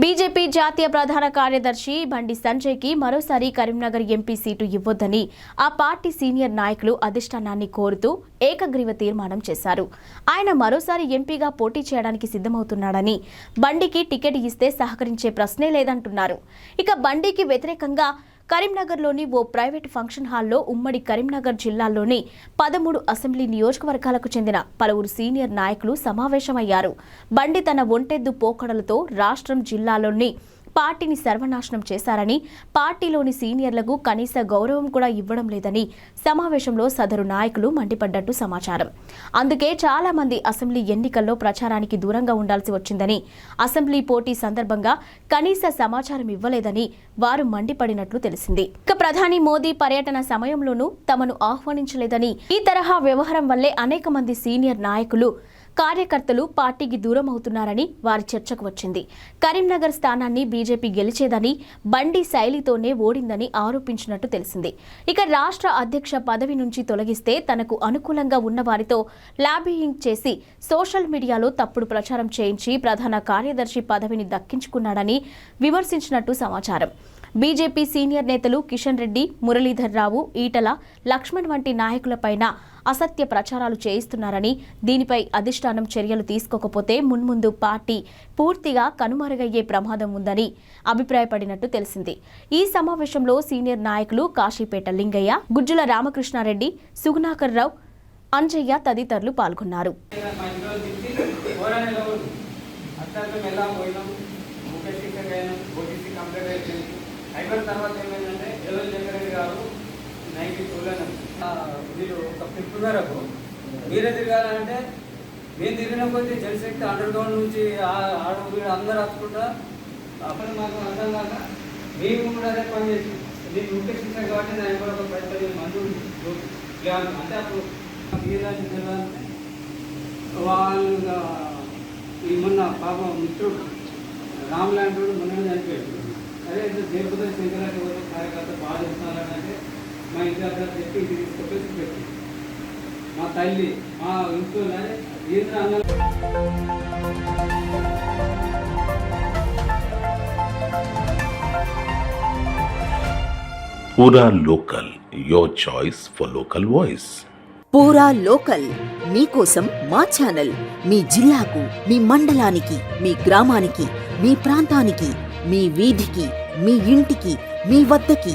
BJP జాతీయ ప్రధాన కార్యదర్శి బండి సంజయ్కి మరోసారి కరీంనగర్ ఎంపీ సీటు ఇవ్వొద్దని ఆ పార్టీ సీనియర్ నాయకులు అధిష్టానాన్ని కోరుతూ ఏకగ్రీవ తీర్మానం చేశారు. ఆయన మరోసారి ఎంపీగా పోటీ చేయడానికి సిద్ధమవుతున్నాడని బండికి టికెట్ ఇస్తే సహకరించే ప్రశ్నే లేదంటున్నారు. ఇక బండికి వ్యతిరేకంగా కరీంనగర్లోని ఓ ప్రైవేట్ ఫంక్షన్ హాల్లో ఉమ్మడి కరీంనగర్ జిల్లాలోని పదమూడు అసెంబ్లీ నియోజకవర్గాలకు చెందిన పలువురు సీనియర్ నాయకులు సమావేశమయ్యారు. బండి తన ఒంటెద్దు పోకడలతో రాష్ట్రం జిల్లాలోని పార్టీని సర్వనాశనం చేశారని పార్టీలోని సీనియర్లకు కనీస గౌరవం కూడా ఇవ్వడం లేదని సమావేశంలో సదరు నాయకులు మండిపడ్డట్టు సమాచారం. అందుకే చాలా మంది అసెంబ్లీ ఎన్నికల్లో ప్రచారానికి దూరంగా ఉండాల్సి వచ్చిందని అసెంబ్లీ పోటీ సందర్భంగా కనీస సమాచారం ఇవ్వలేదని వారు మండిపడినట్లు తెలిసింది. ఇక ప్రధాని మోదీ పర్యటన సమయంలోనూ తమను ఆహ్వానించలేదని ఈ తరహా వ్యవహారం వల్లే అనేక మంది సీనియర్ నాయకులు కార్యకర్తలు పార్టీకి దూరం అవుతున్నారని వారి చర్చకు వచ్చింది. కరీంనగర్ స్థానాన్ని బీజేపీ గెలిచేదని బండి శైలితోనే ఓడిందని ఆరోపించినట్టు తెలిసింది. ఇక రాష్ట్ర అధ్యక్ష పదవి నుంచి తొలగిస్తే తనకు అనుకూలంగా ఉన్న వారితో లాబియింగ్ చేసి సోషల్ మీడియాలో తప్పుడు ప్రచారం చేయించి ప్రధాన కార్యదర్శి పదవిని దక్కించుకున్నాడని విమర్శించినట్టు సమాచారం. బీజేపీ సీనియర్ నేతలు కిషన్ రెడ్డి మురళీధర్ రావు ఈటల లక్ష్మణ్ వంటి నాయకులపైన అసత్య ప్రచారాలు చేయిస్తున్నారని దీనిపై అధిష్టానం చర్యలు తీసుకోకపోతే మున్ముందు పార్టీ పూర్తిగా కనుమరుగయ్యే ప్రమాదం ఉందని అభిప్రాయపడినట్టు తెలిసింది. ఈ సమావేశంలో సీనియర్ నాయకులు కాశీపేట లింగయ్య గుజ్జుల రామకృష్ణారెడ్డి సుగుణాకర్ రావు అంజయ్య తదితరులు పాల్గొన్నారు. అయిపోయిన తర్వాత ఏమైందంటే ఎవరు జగన్ గారు నైన్టీ టూలోనే మీరు ఒక ఫిఫ్త్ మేరకు మీరే తిరగాలంటే మేము తిరిగిన కొద్దీ జనశక్తి అండర్ గ్రౌండ్ నుంచి ఆడవీడు అందరూ హత్తుకుంటా అప్పుడు మాకు అర్థం కాక మేము కూడా అదే పని చేసి నేను ముఖ్య శిక్షణ కాబట్టి నేను కూడా ఒక పది పదిహేను మంది ఉంది. అంటే అప్పుడు వీరాజు జిల్లా వాళ్ళు ఈ మొన్న పాపం మిత్రుడు రామ్ రామలాంటి మొన్న చనిపోయాడు అదే దేవపతి శంకరాటి చెప్పి ఇది తీసుకొచ్చి పెట్టి మా తల్లి మా ఇంట్లో ఏంద్ర అన్న Pura Local, your choice for local voice. పూరా లోకల్ మీకోసం మా ఛానల్ మీ జిల్లాకు మీ మండలానికి మీ గ్రామానికి మీ ప్రాంతానికి మీ వీధికి మీ ఇంటికి మీ వద్దకి